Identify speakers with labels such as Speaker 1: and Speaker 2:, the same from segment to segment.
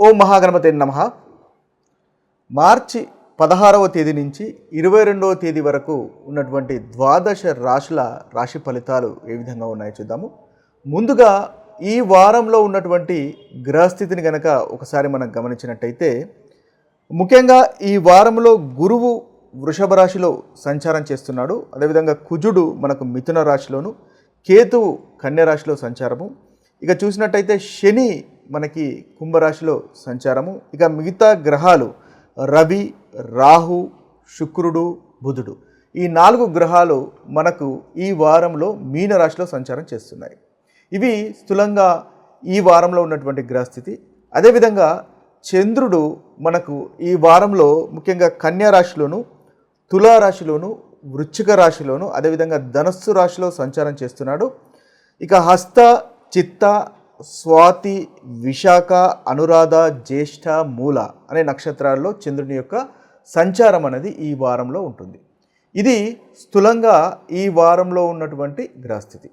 Speaker 1: ఓం మహాగణపతి నమ. మార్చి పదహారవ తేదీ నుంచి ఇరవై రెండవ తేదీ వరకు ఉన్నటువంటి ద్వాదశ రాశుల రాశి ఫలితాలు ఏ విధంగా ఉన్నాయో చూద్దాము. ముందుగా ఈ వారంలో ఉన్నటువంటి గ్రహస్థితిని గనక ఒకసారి మనం గమనించినట్టయితే ముఖ్యంగా ఈ వారంలో గురువు వృషభ రాశిలో సంచారం చేస్తున్నాడు. అదేవిధంగా కుజుడు మనకు మిథున రాశిలోను కేతువు కన్య రాశిలో సంచారము. ఇక చూసినట్టయితే శని మనకి కుంభరాశిలో సంచారము. ఇక మిగతా గ్రహాలు రవి రాహు శుక్రుడు బుధుడు. ఈ నాలుగు గ్రహాలు మనకు ఈ వారంలో మీన రాశిలో సంచారం చేస్తున్నాయి. ఇవి స్థూలంగా ఈ వారంలో ఉన్నటువంటి గ్రహస్థితి. అదేవిధంగా చంద్రుడు మనకు ఈ వారంలో ముఖ్యంగా కన్యారాశిలోను తులారాశిలోను వృశ్చిక రాశిలోను అదేవిధంగా ధనస్సు రాశిలో సంచారం చేస్తున్నాడు. ఇక హస్త చిత్త స్వాతి విశాఖ అనురాధ జ్యేష్ఠ మూల అనే నక్షత్రాల్లో చంద్రుని యొక్క సంచారం అనేది ఈ వారంలో ఉంటుంది. ఇది స్థూలంగా ఈ వారంలో ఉన్నటువంటి గ్రహస్థితి.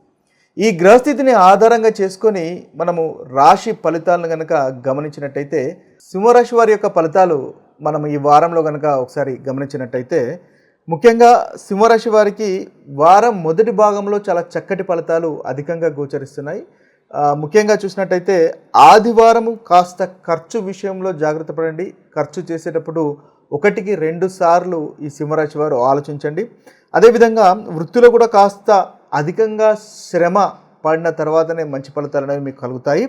Speaker 1: ఈ గ్రహస్థితిని ఆధారంగా చేసుకొని మనము రాశి ఫలితాలను కనుక గమనించినట్టయితే సింహరాశి వారి యొక్క ఫలితాలు మనం ఈ వారంలో కనుక ఒకసారి గమనించినట్టయితే ముఖ్యంగా సింహరాశి వారికి వారం మొదటి భాగంలో చాలా చక్కటి ఫలితాలు అధికంగా గోచరిస్తున్నాయి. ముఖ్యంగా చూసినట్టయితే ఆదివారం కాస్త ఖర్చు విషయంలో జాగ్రత్త పడండి. ఖర్చు చేసేటప్పుడు ఒకటికి రెండు సార్లు ఈ సింహరాశి వారు ఆలోచించండి. అదేవిధంగా వృత్తిలో కూడా కాస్త అధికంగా శ్రమ పడిన తర్వాతనే మంచి ఫలితాలు అనేవి మీకు కలుగుతాయి.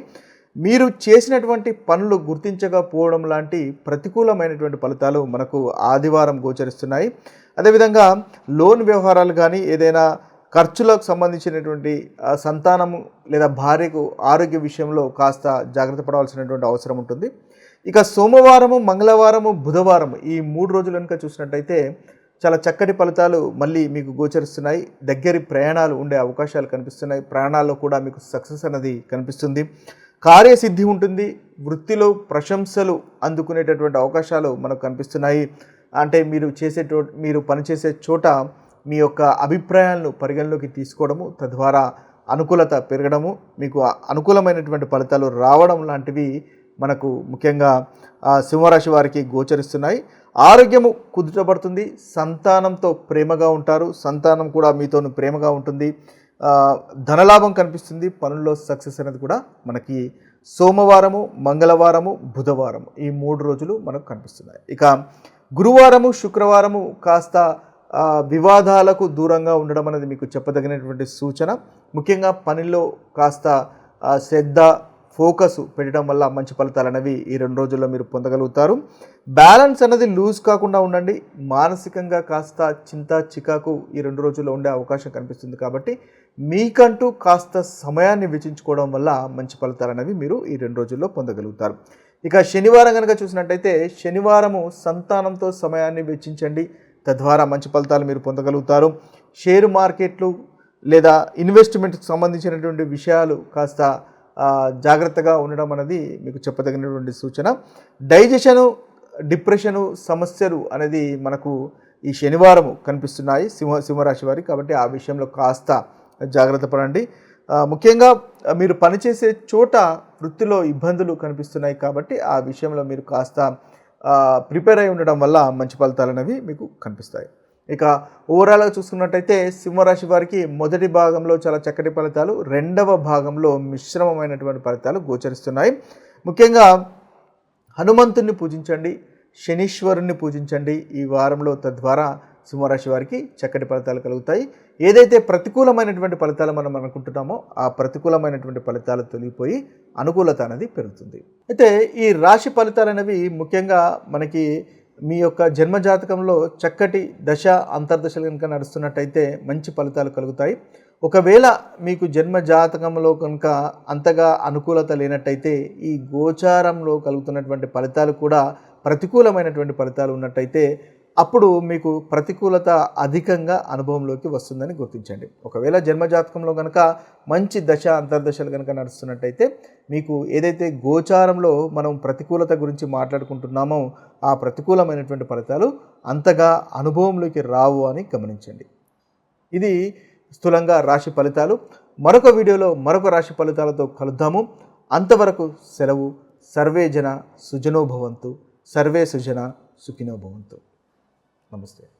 Speaker 1: మీరు చేసినటువంటి పనులు గుర్తించకపోవడం లాంటి ప్రతికూలమైనటువంటి ఫలితాలు మనకు ఆదివారం గోచరిస్తున్నాయి. అదేవిధంగా లోన్ వ్యవహారాలు కానీ ఏదైనా ఖర్చులకు సంబంధించినటువంటి సంతానము లేదా భార్యకు ఆరోగ్య విషయంలో కాస్త జాగ్రత్త పడవలసినటువంటి అవసరం ఉంటుంది. ఇక సోమవారము మంగళవారము బుధవారం ఈ మూడు రోజులు కనుక చూసినట్టయితే చాలా చక్కటి ఫలితాలు మళ్ళీ మీకు గోచరిస్తున్నాయి. దగ్గరి ప్రయాణాలు ఉండే అవకాశాలు కనిపిస్తున్నాయి. ప్రయాణాల్లో కూడా మీకు సక్సెస్ అనేది కనిపిస్తుంది. కార్యసిద్ధి ఉంటుంది. వృత్తిలో ప్రశంసలు అందుకునేటటువంటి అవకాశాలు మనకు కనిపిస్తున్నాయి. అంటే మీరు చేసే మీరు పనిచేసే చోట మీ యొక్క అభిప్రాయాలను పరిగణలోకి తీసుకోవడము తద్వారా అనుకూలత పెరగడము మీకు ఆ అనుకూలమైనటువంటి ఫలితాలు రావడం లాంటివి మనకు ముఖ్యంగా సింహరాశి వారికి గోచరిస్తున్నాయి. ఆరోగ్యము కుదుటపడుతుంది సంతానంతో ప్రేమగా ఉంటారు సంతానం కూడా మీతో ప్రేమగా ఉంటుంది. ధనలాభం కనిపిస్తుంది పనుల్లో సక్సెస్ అనేది కూడా మనకి సోమవారము మంగళవారము బుధవారము ఈ మూడు రోజులు మనకు కనిపిస్తున్నాయి. ఇక గురువారము శుక్రవారము కాస్త వివాదాలకు దూరంగా ఉండడం అనేది మీకు చెప్పదగినటువంటి సూచన. ముఖ్యంగా పనిలో కాస్త శ్రద్ధ ఫోకస్ పెట్టడం వల్ల మంచి ఫలితాలు అనేవి ఈ రెండు రోజుల్లో మీరు పొందగలుగుతారు. బ్యాలెన్స్ అనేది లూజ్ కాకుండా ఉండండి. మానసికంగా కాస్త చింత చికాకు ఈ రెండు రోజుల్లో ఉండే అవకాశం కనిపిస్తుంది కాబట్టి మీకంటూ కాస్త సమయాన్ని వెచ్చించుకోవడం వల్ల మంచి ఫలితాలు అనేవి మీరు ఈ రెండు రోజుల్లో పొందగలుగుతారు. ఇక శనివారం కనుక చూసినట్టయితే శనివారము సంతానంతో సమయాన్ని వెచ్చించండి. తద్వారా మంచి ఫలితాలు మీరు పొందగలుగుతారు. షేర్ మార్కెట్లు లేదా ఇన్వెస్ట్మెంట్కి సంబంధించినటువంటి విషయాలు కాస్త జాగ్రత్తగా ఉండడం అనేది మీకు చెప్పదగినటువంటి సూచన. డైజెషను డిప్రెషను సమస్యలు అనేది మనకు ఈ శనివారం కనిపిస్తున్నాయి సింహ సింహరాశి వారికి కాబట్టి ఆ విషయంలో కాస్త జాగ్రత్త పడండి. ముఖ్యంగా మీరు పనిచేసే చోట వృత్తిలో ఇబ్బందులు కనిపిస్తున్నాయి కాబట్టి ఆ విషయంలో మీరు కాస్త ప్రిపేర్ అయి ఉండడం వల్ల మంచి ఫలితాలు అనేవి మీకు కనిపిస్తాయి. ఇక ఓవరాల్గా చూసుకున్నట్టయితే సింహరాశి వారికి మొదటి భాగంలో చాలా చక్కటి ఫలితాలు రెండవ భాగంలో మిశ్రమమైనటువంటి ఫలితాలు గోచరిస్తున్నాయి. ముఖ్యంగా హనుమంతుణ్ణి పూజించండి శనీశ్వరుణ్ణి పూజించండి ఈ వారంలో తద్వారా సింహరాశి వారికి చక్కటి ఫలితాలు కలుగుతాయి. ఏదైతే ప్రతికూలమైనటువంటి ఫలితాలు మనం అనుకుంటున్నామో ఆ ప్రతికూలమైనటువంటి ఫలితాలు తొలగిపోయి అనుకూలత అనేది పెరుగుతుంది. అయితే ఈ రాశి ఫలితాలు అనేవి ముఖ్యంగా మనకి మీ యొక్క జన్మజాతకంలో చక్కటి దశ అంతర్దశలు కనుక నడుస్తున్నట్టయితే మంచి ఫలితాలు కలుగుతాయి. ఒకవేళ మీకు జన్మ జాతకంలో కనుక అంతగా అనుకూలత లేనట్టయితే ఈ గోచారంలో కలుగుతున్నటువంటి ఫలితాలు కూడా ప్రతికూలమైనటువంటి ఫలితాలు ఉన్నట్టయితే అప్పుడు మీకు ప్రతికూలత అధికంగా అనుభవంలోకి వస్తుందని గుర్తించండి. ఒకవేళ జన్మజాతకంలో కనుక మంచి దశ అంతర్దశలు కనుక నడుస్తున్నట్టయితే మీకు ఏదైతే గోచారంలో మనం ప్రతికూలత గురించి మాట్లాడుకుంటున్నామో ఆ ప్రతికూలమైనటువంటి ఫలితాలు అంతగా అనుభవంలోకి రావు అని గమనించండి. ఇది స్థూలంగా రాశి ఫలితాలు. మరొక వీడియోలో మరొక రాశి ఫలితాలతో కలుద్దాము. అంతవరకు సెలవు. సర్వే జన సుజనోభవంతు సర్వే సుజన సుఖినోభవంతు ನಮಸ್ತೆ